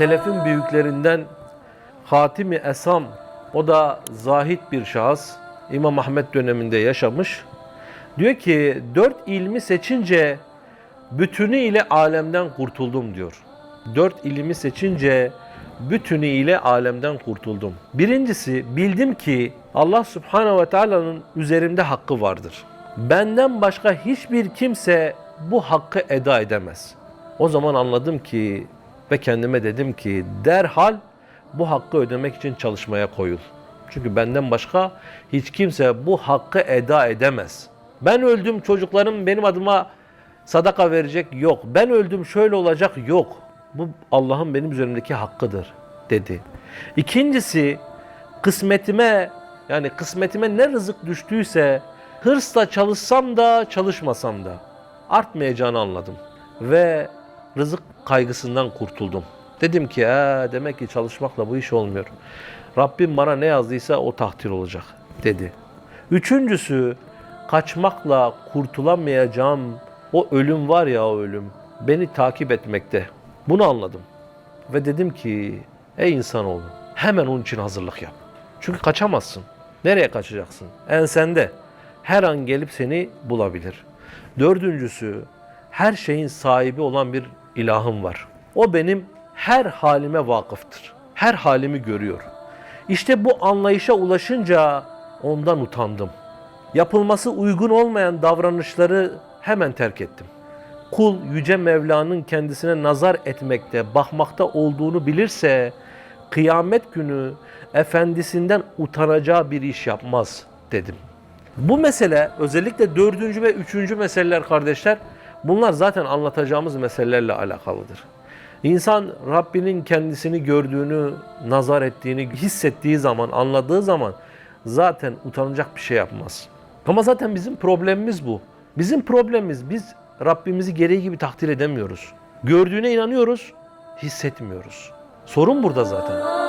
selefin büyüklerinden Hatimi Esam, o da zahit bir şahıs, İmam Ahmet döneminde yaşamış. Diyor ki dört ilmi seçince bütünüyle alemden kurtuldum diyor. Dört ilmi seçince bütünüyle alemden kurtuldum. Birincisi bildim ki Allah Subhanahu ve Taala'nın üzerimde hakkı vardır. Benden başka hiçbir kimse bu hakkı eda edemez. O zaman anladım ki ve kendime dedim ki derhal bu hakkı ödemek için çalışmaya koyul. Çünkü benden başka hiç kimse bu hakkı eda edemez. Ben öldüm çocuklarım benim adıma sadaka verecek yok. Ben öldüm şöyle olacak yok. Bu Allah'ın benim üzerimdeki hakkıdır dedi. İkincisi kısmetime yani kısmetime ne rızık düştüyse hırsla çalışsam da çalışmasam da artmayacağını anladım. Ve rızık kaygısından kurtuldum. Dedim ki "Ha, demek ki çalışmakla bu iş olmuyor. Rabbim bana ne yazdıysa o takdir olacak dedi. Üçüncüsü kaçmakla kurtulamayacağım o ölüm var ya o ölüm beni takip etmekte. Bunu anladım. Ve dedim ki ey insanoğlu hemen onun için hazırlık yap. Çünkü kaçamazsın. Nereye kaçacaksın? Ensende. Her an gelip seni bulabilir. Dördüncüsü her şeyin sahibi olan bir ilahım var. O benim her halime vakıftır. Her halimi görüyor. İşte bu anlayışa ulaşınca ondan utandım. Yapılması uygun olmayan davranışları hemen terk ettim. Kul yüce Mevla'nın kendisine nazar etmekte, bakmakta olduğunu bilirse kıyamet günü efendisinden utanacağı bir iş yapmaz dedim. Bu mesele özellikle dördüncü ve üçüncü meseleler kardeşler bunlar zaten anlatacağımız meselelerle alakalıdır. İnsan Rabbinin kendisini gördüğünü, nazar ettiğini hissettiği zaman, anladığı zaman zaten utanacak bir şey yapmaz. Ama zaten bizim problemimiz bu. Bizim problemimiz biz Rabbimizi gereği gibi takdir edemiyoruz. Gördüğüne inanıyoruz, hissetmiyoruz. Sorun burada zaten.